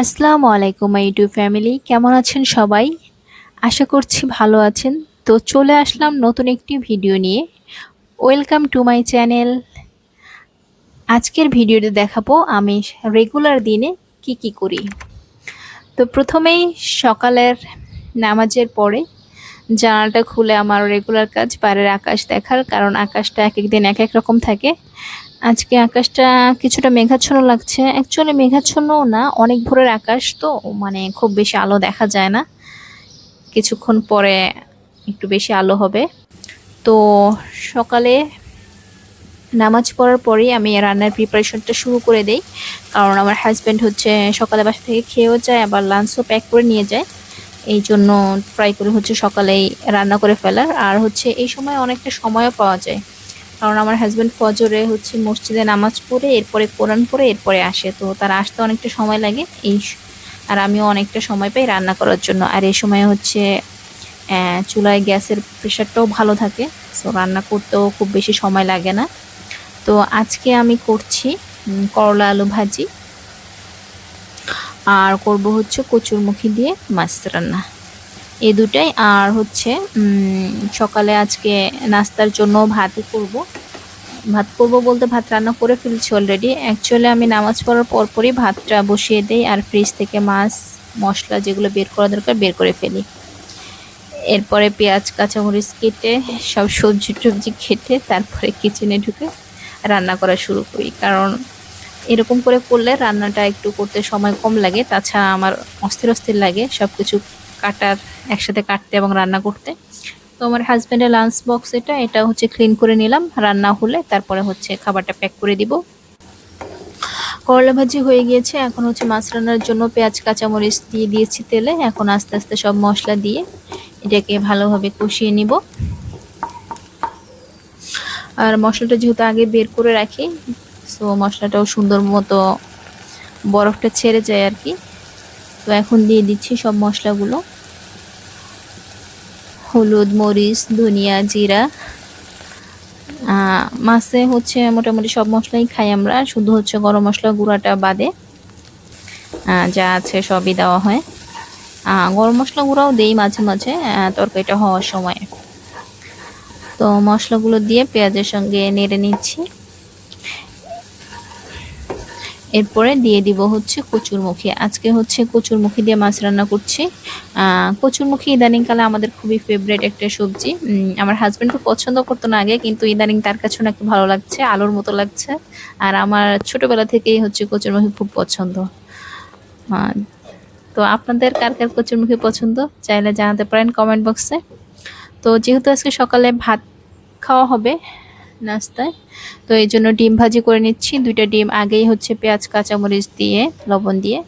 আসসালামু আলাইকুম YouTube family কেমন আছেন সবাই? আশা করছি ভালো আছেন। তো চলে আসলাম নতুন একটি ভিডিও নিয়ে। ওয়েলকাম টু মাই চ্যানেল আজকের ভিডিওতে দেখাবো আমি রেগুলার দিনে কি কি করি। তো প্রথমেই সকালের নামাজের পরে জানালাটা খুলে আমার রেগুলার কাজ, বাইরের আকাশ দেখার, কারণ আকাশটা এক এক দিন এক এক রকম থাকে। আজকে আকাশটা কিছুটা মেঘাচ্ছন্ন লাগছে। অ্যাকচুয়ালি মেঘাচ্ছন্নও না, অনেক ভোরের আকাশ তো মানে খুব বেশি আলো দেখা যায় না। কিছুক্ষণ পরে একটু বেশি আলো হবে। তো সকালে নামাজ পড়ার পরেই আমি রান্নার প্রিপারেশনটা শুরু করে দেই। কারণ আমার হাজব্যান্ড হচ্ছে সকালে বাসা থেকে খেয়েও যায়, আবার লাঞ্চও প্যাক করে নিয়ে যায়। এই জন্য ট্রাই করে হচ্ছে সকালেই রান্না করে ফেলার। আর হচ্ছে এই সময় অনেকটা সময়ও পাওয়া যায়। কারণ আমার হাজব্যান্ড ফজরে হচ্ছে মসজিদে নামাজ পড়ে, এরপরে কোরআন পড়ে, এরপরে আসে। তো তার আসতে অনেকটা সময় লাগে। এই আর আমিও অনেকটা সময় পাই রান্না করার জন্য। আর এই সময় হচ্ছে চুলায় গ্যাসের প্রেশারটাও ভালো থাকে। সো রান্না করতেও খুব বেশি সময় লাগে না। তো আজকে আমি করছি করলা আলু ভাজি। আর করব হচ্ছে কচুরমুখী দিয়ে মাছ রান্না। এই দুটাই আর হচ্ছে সকালে আজকে নাস্তার জন্য ভাতই করব। ভাত করব বলতে ভাত রান্না করে ফেলছি অলরেডি অ্যাকচুয়ালি আমি নামাজ পড়ার পরপরই ভাতটা বসিয়ে দেই আর ফ্রিজ থেকে মাছ, মশলা যেগুলো বের করা দরকার বের করে ফেলি। এরপরে পেঁয়াজ, কাঁচামরিচ কেটে, সব সবজি টবজি খেটে তারপরে কিচেনে ঢুকে রান্না করা শুরু করি। কারণ এরকম করে করলে রান্নাটা একটু করতে সময় কম লাগে, তাছাড়া আমার অস্থির অস্থির লাগে সব কিছু কাটার, একসাথে কাটতে এবং রান্না করতে। তো আমার হাজব্যান্ডের লাঞ্চ বক্স এটা এটা হচ্ছে ক্লিন করে নিলাম, রান্না হলে তারপরে হচ্ছে খাবারটা প্যাক করে দিব। করলা ভাজি হয়ে গিয়েছে, এখন হচ্ছে মাছ রান্নার জন্য পেঁয়াজ, কাঁচামরিচ দিয়ে দিয়েছি তেলে, এখন আস্তে আস্তে সব মশলা দিয়ে এটাকে ভালোভাবে কষিয়ে নিব। আর মশলাটা যেহেতু আগে বের করে রাখি সো মশলাটাও সুন্দর মতো বরফটা ছেড়ে যায় আর কি। তো এখন দিয়ে দিচ্ছি সব মশলাগুলো। হলুদ, মরিচ, ধনিয়া, জিরা। মাছে হচ্ছে মোটামুটি সব মশলাই খাই আমরা, শুধু হচ্ছে গরম মশলা গুঁড়াটা বাদে। যা আছে সবই দেওয়া হয়। গরম মশলা গুঁড়াও দেই মাঝে মাঝে তরকারিটা হওয়ার সময়। তো মশলাগুলো দিয়ে পেঁয়াজের সঙ্গে নেড়ে নিচ্ছি। এরপরে দিয়ে দিব হচ্ছে কচুরমুখী। আজকে হচ্ছে কচুরমুখী দিয়ে মাছ রান্না করছি। কচুরমুখী ইদানিংকালে আমাদের খুবই ফেভারেট একটা সবজি। আমার হাজব্যান্ড খুব পছন্দ করতো না আগে, কিন্তু ইদানিং তার কাছে নাকি ভালো লাগছে, আলোর মতো লাগছে। আর আমার ছোটবেলা থেকেই হচ্ছে কচুরমুখী খুব পছন্দ। তো আপনাদের কার কার কচুরমুখী পছন্দ? চাইলে জানাতে পারেন কমেন্ট বক্সে তো যেহেতু আজকে সকালে ভাত খাওয়া হবে নাস্তায়। তো এই জন্য ডিম ভাজি করে নিচ্ছি। দুইটা ডিম আগেই হচ্ছে পেঁয়াজ, কাঁচামরিচ দিয়ে, লবণ দিয়ে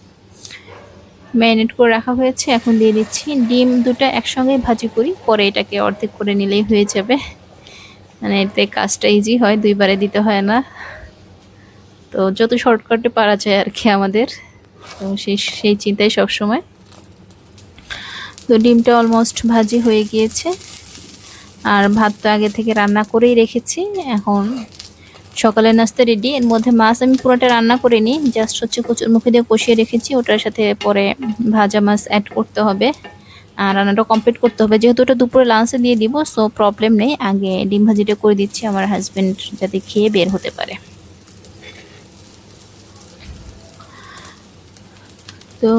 ম্যারিনেট করে রাখা হয়েছে। এখন দিয়ে দিচ্ছি ডিম দুটো একসঙ্গে ভাজি করি। পরে এটাকে অর্ধেক করে নিলেই হয়ে যাবে। মানে এতে কাজটা ইজি হয়, দুইবারে দিতে হয় না। তো যত শর্টকাটে পারা যায় আর কি আমাদের। তো সেই সেই চিন্তাই সবসময়। তো ডিমটা অলমোস্ট ভাজি হয়ে গিয়েছে। আর ভাত তো আগে থেকে রান্না করেই রেখেছি। এখন সকালের নাস্তা রেডি এর মধ্যে মাছ আমি পুরোটা রান্না করে নিই জাস্ট হচ্ছে কচুর মুখে দিয়ে কষিয়ে রেখেছি, ওটার সাথে পরে ভাজা মাছ অ্যাড করতে হবে। আর রান্নাটা কমপ্লিট করতে হবে, যেহেতু ওটা দুপুরে লাঞ্চে দিয়ে দিব সো প্রবলেম নেই। আগে ডিম ভাজিটা করে দিচ্ছি, আমার হাজব্যান্ড যাতে খেয়ে বের হতে পারে। তো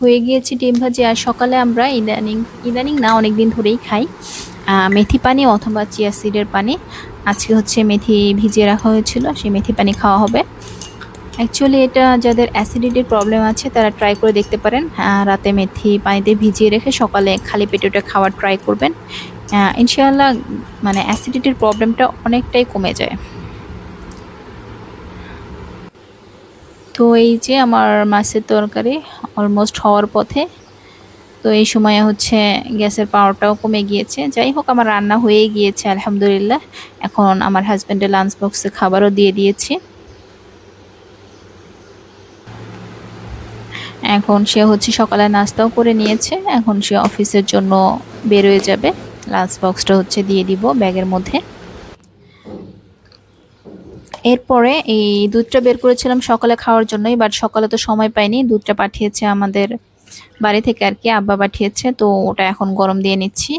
হয়ে গিয়েছি ডিম ভাজি, আর সকালে আমরা ইদানিং ইদানিং না অনেক দিন ধরেই খাই। মেথি পানি অথবা চিয়া সিডের পানি। আজকে হচ্ছে মেথি ভিজিয়ে রাখা হয়েছিল, সেই মেথি পানি খাওয়া হবে। অ্যাকচুয়ালি এটা যাদের অ্যাসিডিটির প্রবলেম আছে, তারা ট্রাই করে দেখতে পারেন। রাতে মেথি পানিতে ভিজিয়ে রেখে সকালে খালি পেটে ওটা খাওয়ার ট্রাই করবেন। ইনশাআল্লাহ মানে অ্যাসিডিটির প্রবলেমটা অনেকটাই কমে যায়। তো এই যে আমার মাছের তরকারি অলমোস্ট হওয়ার পথে তো এই সময়ে হচ্ছে গ্যাসের পাওয়ারটাও কমে গিয়েছে। যাই হোক, আমার রান্না হয়ে গিয়েছে, আলহামদুলিল্লাহ। এখন আমার হাজব্যান্ডের লাঞ্চ বক্সে খাবারও দিয়ে দিয়েছি। এখন সে হচ্ছে সকালে নাস্তাও করে নিয়েছে। এখন সে অফিসের জন্য বেরোয় যাবে। লাঞ্চ বক্সটা হচ্ছে দিয়ে দিব ব্যাগের মধ্যে। এরপরে এই দুধটা বের করেছিলাম সকালে খাওয়ার জন্যই বাট সকালে তো সময় পাইনি। দুধটা পাঠিয়েছে আমাদের বাড়ি থেকে আর কি আব্বা পাঠিয়েছে, তো ওটা এখন গরম দিয়ে নিচ্ছি।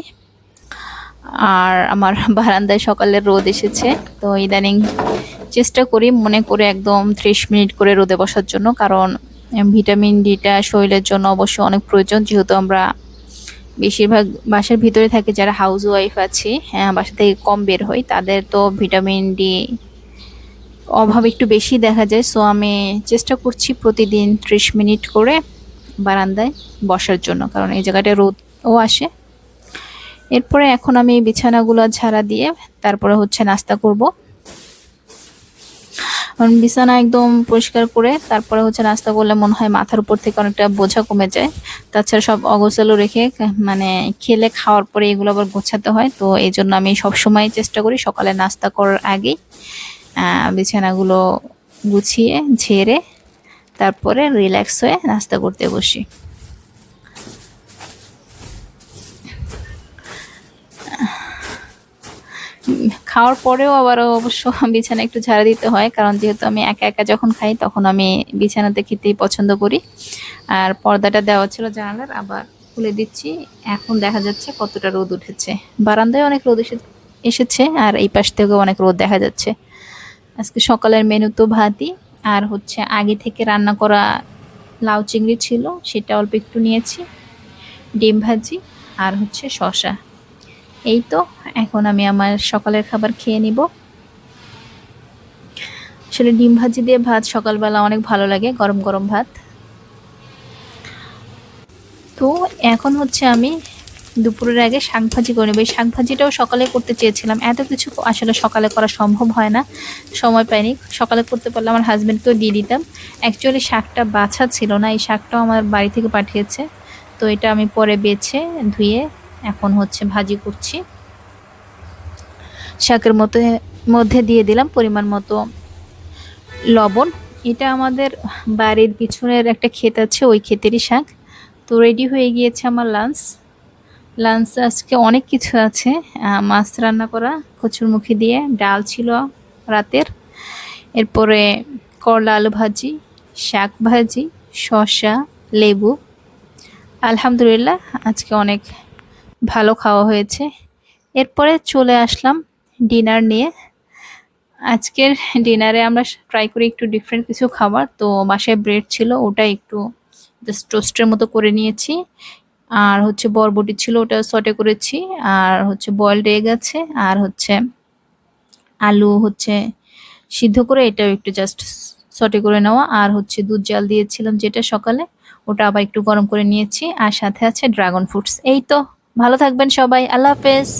আর আমার বারান্দায় সকালের রোদ এসেছে, তো ইদানিং চেষ্টা করি মনে করে একদম ত্রিশ মিনিট করে রোদে বসার জন্য, কারণ ভিটামিন ডিটা শরীরের জন্য অবশ্যই অনেক প্রয়োজন, যেহেতু আমরা বেশিরভাগ বাসার ভিতরে থাকে, যারা হাউস ওয়াইফ আছে হ্যাঁ বাসা থেকে কম বের হই, তাদের তো ভিটামিন ডি অভাব একটু বেশি দেখা যায় সো আমি চেষ্টা করছি প্রতিদিন ত্রিশ মিনিট করে বারান্দায় বসার জন্য, কারণ এই জায়গাটা রোদও আসে। এরপরে এখন আমি বিছানাগুলো ঝাড়া দিয়ে তারপরে হচ্ছে নাস্তা করব। বিছানা একদম পরিষ্কার করে তারপরে হচ্ছে নাস্তা করলে মনে হয় মাথার উপর থেকে অনেকটা বোঝা কমে যায়। তাছাড়া সব অগোছালো রেখে মানে খেলে খাওয়ার পরে এগুলো আবার গোছাতে হয়। তো এই জন্য আমি সব সময় চেষ্টা করি সকালে নাস্তা করার আগেই বিছানাগুলো গুছিয়ে, ঝেড়ে তারপরে রিল্যাক্স হয়ে নাস্তা করতে বসি। খাওয়ার পরেও আবার অবশ্য বিছানা একটু ঝাড়া দিতে হয়, কারণ যেহেতু আমি একা একা যখন খাই তখন আমি বিছানাতে খেতেই পছন্দ করি। আর পর্দাটা দেওয়া ছিল জানালার, আবার খুলে দিচ্ছি। এখন দেখা যাচ্ছে কতটা রোদ উঠেছে। বারান্দায় অনেক রোদ এসেছে, আর এই পাশ থেকেও অনেক রোদ দেখা যাচ্ছে। আজকে সকালের মেনু তো ভাতই। আর হচ্ছে আগে থেকে রান্না করা লাউ চিংড়ি ছিল, সেটা অল্প একটু নিয়েছি, ডিম ভাজি আর হচ্ছে শশা এই তো, এখন আমি আমার সকালের খাবার খেয়ে নিব। আসলে ডিম ভাজি দিয়ে ভাত সকালবেলা অনেক ভালো লাগে, গরম গরম ভাত। তো এখন হচ্ছে আমি দুপুরের আগে শাক ভাজি করে নেব। এই শাক ভাজিটাও সকালে করতে চেয়েছিলাম। এত কিছু আসলে সকালে করা সম্ভব হয় না। সময় পাইনি। সকালে করতে পারলে আমার হাজব্যান্ডকেও দিয়ে দিতাম। অ্যাকচুয়ালি শাকটা বাছা ছিল না। এই শাকটাও আমার বাড়ি থেকে পাঠিয়েছে। তো এটা আমি পরে বেছে, ধুয়ে এখন হচ্ছে ভাজি করছি। শাকের মতো মধ্যে দিয়ে দিলাম পরিমাণ মতো লবণ। এটা আমাদের বাড়ির পিছনের একটা ক্ষেত আছে, ওই ক্ষেতেরই শাক। তো রেডি হয়ে গিয়েছে আমার লাঞ্চ লাঞ্চ আজকে অনেক কিছু আছে মাছ রান্না করা কচুরমুখী দিয়ে, ডাল ছিল রাতের। এরপরে করলা আলু ভাজি, শাক ভাজি, শসা, লেবু। আলহামদুলিল্লাহ, আজকে অনেক ভালো খাওয়া হয়েছে। এরপরে চলে আসলাম ডিনার নিয়ে। আজকের ডিনারে আমরা ট্রাই করি একটু ডিফারেন্ট কিছু খাবার, তো বাসায় ব্রেড ছিল, ওটা একটু জাস্ট টোস্টের মতো করে নিয়েছি। আর হচ্ছে বরবটি ছিল, ওটা সটে করেছি। আর হচ্ছে বয়েলড এগ আছে, আর হচ্ছে আলু হচ্ছে সিদ্ধ করে এটাও একটু জাস্ট সটে করে নেওয়া। আর হচ্ছে দুধ জাল দিয়েছিলাম যেটা সকালে, ওটা আবার একটু গরম করে নিয়েছি। আর সাথে আছে ড্রাগন ফ্রুটস এই তো, ভালো থাকবেন সবাই, আল্লাহ হাফেজ।